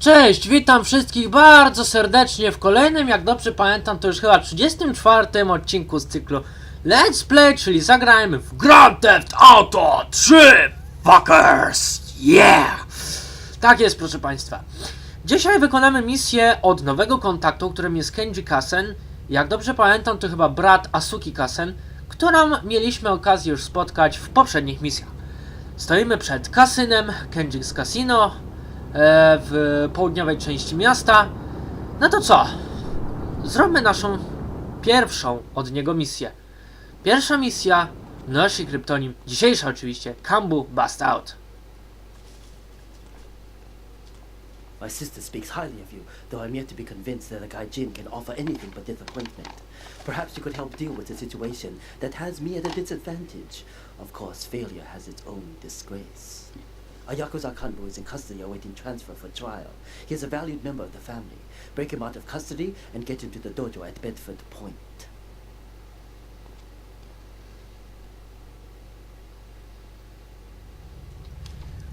Cześć, witam wszystkich bardzo serdecznie w kolejnym, jak dobrze pamiętam, to już chyba 34 odcinku z cyklu Let's Play, czyli zagrajmy w Grand Theft Auto 3 Fuckers! Yeah! Tak jest, proszę Państwa. Dzisiaj wykonamy misję od nowego kontaktu, którym jest Kenji Kasen. Jak dobrze pamiętam, to chyba brat Asuki Kasen, którą mieliśmy okazję już spotkać w poprzednich misjach. Stoimy przed kasynem, Kenji's Casino, w południowej części miasta. No to co? Zróbmy naszą pierwszą od niego misję. Pierwsza misja nosi kryptonim, dzisiejsza oczywiście, Kambu Bust Out. My sister speaks highly of you, though I'm yet to be convinced that a guy Jin can offer anything but disappointment. Perhaps you could help deal with a situation that has me at a disadvantage. Of course, failure has its own disgrace. A Yakuza Kanbu is in custody awaiting transfer for trial. He is a valued member of the family. Break him out of custody and get him to the dojo at Bedford Point.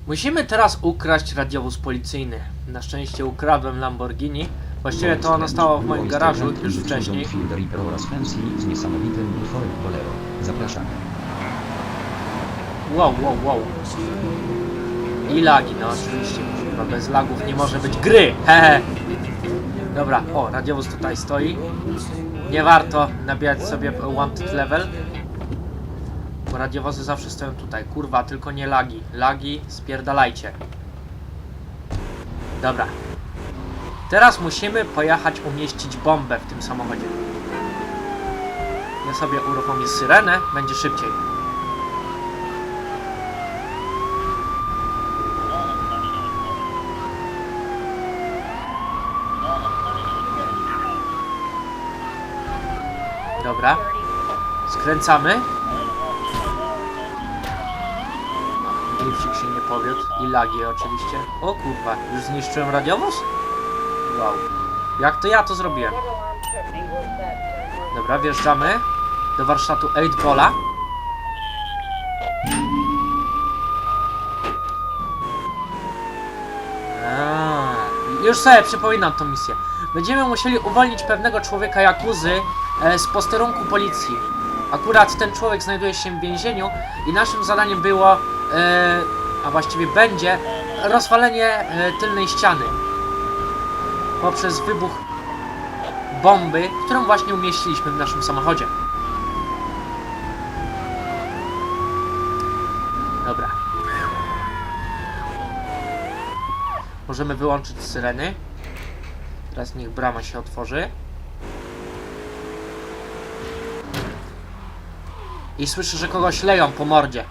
Musimy teraz ukraść radiowóz policyjny. Na szczęście ukradłem Lamborghini. Właściwie to ono stało w moim garażu już wcześniej. Oraz Fancy z niesamowitym utworem Bolero. Zapraszamy. Wow, wow, wow. I lagi, no oczywiście. Chyba bez lagów nie może być gry. Hehe. Dobra, o, radiowóz tutaj stoi. Nie warto nabijać sobie wanted level. Bo radiowozy zawsze stoją tutaj. Kurwa, tylko nie lagi. Lagi, spierdalajcie. Dobra. Teraz musimy pojechać umieścić bombę w tym samochodzie. Ja sobie uruchomię syrenę, będzie szybciej. Dobra. Skręcamy. Lifcik się nie powiódł. I lagi oczywiście. O kurwa, już zniszczyłem radiowóz? Wow. Jak to ja to zrobiłem? Dobra, wjeżdżamy do warsztatu 8-Bola. A, Już sobie przypominam tą misję. Będziemy musieli uwolnić pewnego człowieka Jakuzy e, z posterunku policji. Akurat ten człowiek znajduje się w więzieniu i naszym zadaniem było, e, a właściwie będzie, rozwalenie e, tylnej ściany poprzez wybuch bomby, którą właśnie umieściliśmy w naszym samochodzie. Dobra. Możemy wyłączyć syreny. Teraz niech brama się otworzy. I słyszę, że kogoś leją po mordzie.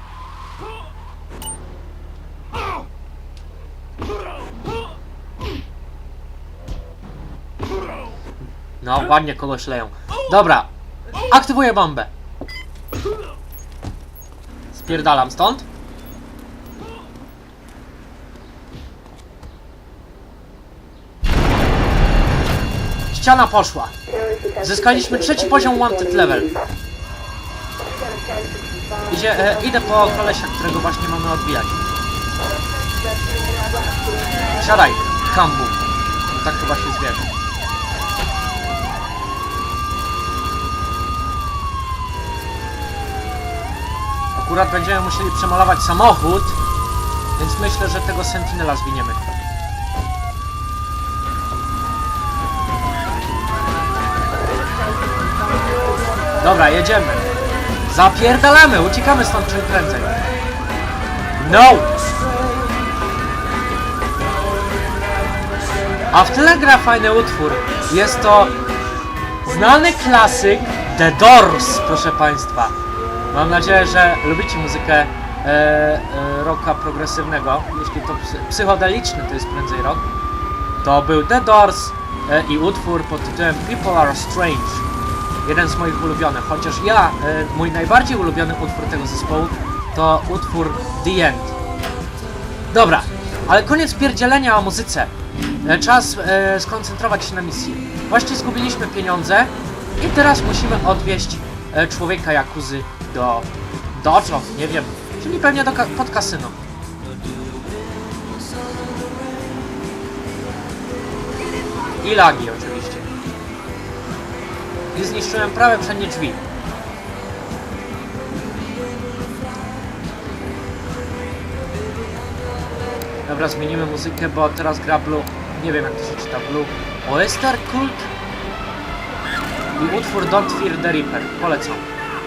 No, ładnie kogoś leją. Dobra, aktywuję bombę. Spierdalam stąd. Ściana poszła. Zyskaliśmy trzeci poziom wanted level. Idzie, e, idę po kolesia, którego właśnie mamy odbijać. Siadaj, kambu. No tak chyba się zwierzy. Akurat będziemy musieli przemalować samochód, więc myślę, że tego Sentinela zwiniemy. Dobra, jedziemy. Zapierdalamy, uciekamy stąd czym prędzej. No! A w tle gra fajny utwór. Jest to znany klasyk The Doors, proszę Państwa. Mam nadzieję, że lubicie muzykę e, e, rocka progresywnego. Jeśli to psy, psychodeliczny to jest prędzej rock. To był The Doors e, i utwór pod tytułem People Are Strange. Jeden z moich ulubionych, chociaż ja, e, mój najbardziej ulubiony utwór tego zespołu to utwór The End. Dobra, ale koniec pierdzielenia o muzyce. E, Czas e, skoncentrować się na misji. Właśnie zgubiliśmy pieniądze i teraz musimy odwieźć człowieka Jakuzy do dojo, nie wiem, czyli pewnie do ka- pod kasyno. I lagi oczywiście. I zniszczyłem prawe przednie drzwi. Dobra, zmienimy muzykę, bo teraz gra Blue. Nie wiem jak to się czyta Blue. Oyster Cult i utwór Don't Fear the Reaper. Polecam.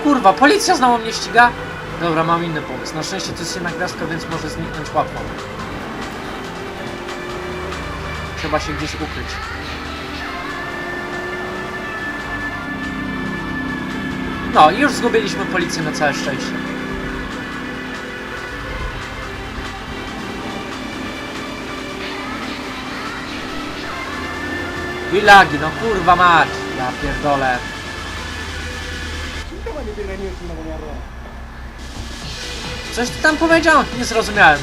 Kurwa, policja znowu mnie ściga? Dobra, mam inny pomysł. Na szczęście to jest jedna gwiazdka, więc może zniknąć łatwo. Trzeba się gdzieś ukryć. No, już zgubiliśmy policję na całe szczęście. I lagi, no kurwa mać. Ja pierdolę. Coś ty tam powiedział? Nie zrozumiałem.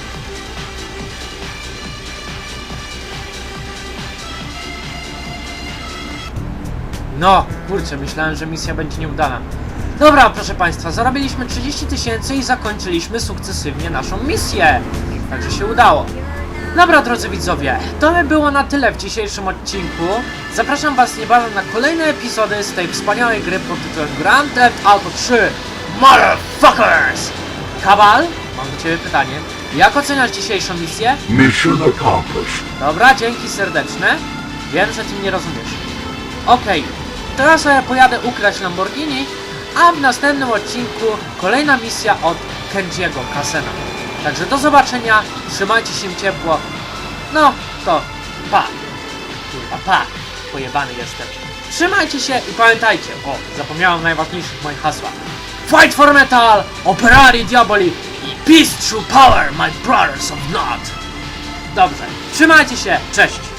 No, kurczę, myślałem, że misja będzie nieudana. Dobra, proszę Państwa, zarobiliśmy 30 tysięcy i zakończyliśmy sukcesywnie naszą misję. Także się udało. Dobra, drodzy widzowie, to by było na tyle w dzisiejszym odcinku. Zapraszam Was niebawem na kolejne epizody z tej wspaniałej gry pod tytułem Grand Theft Auto 3 Motherfuckers! Kabal, mam do Ciebie pytanie. Jak oceniasz dzisiejszą misję? Mission accomplished. Dobra, dzięki serdeczne. Wiem, że Ty mnie rozumiesz. Okej, teraz ja pojadę ukraść Lamborghini, a w następnym odcinku kolejna misja od Kenjiego Kasena. Także do zobaczenia, trzymajcie się ciepło. No, to pa. Kurwa, pa. Pojebany jestem. Trzymajcie się i pamiętajcie, o, zapomniałem najważniejszych moich hasła. Fight for metal, operari diaboli i peace through power, my brothers of not. Dobrze, trzymajcie się, cześć.